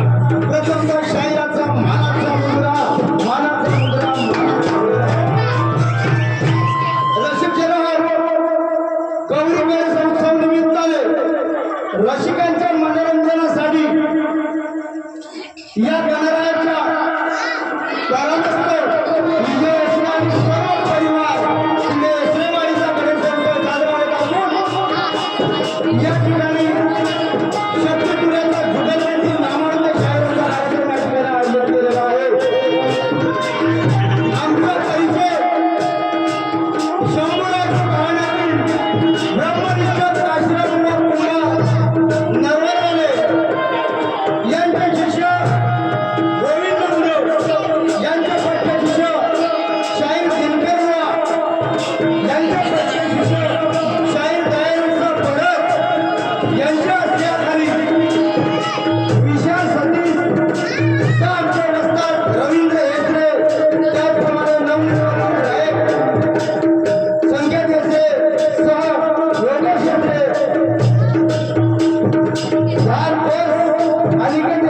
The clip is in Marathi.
प्रचंड शाहिराचा मानाचा रसिकांच्या मनोरंजनासाठी या गणरायाच्या সম্রাট কায়নাবিন ব্রহ্মনিষ্ঠ কাশ্রাম आणि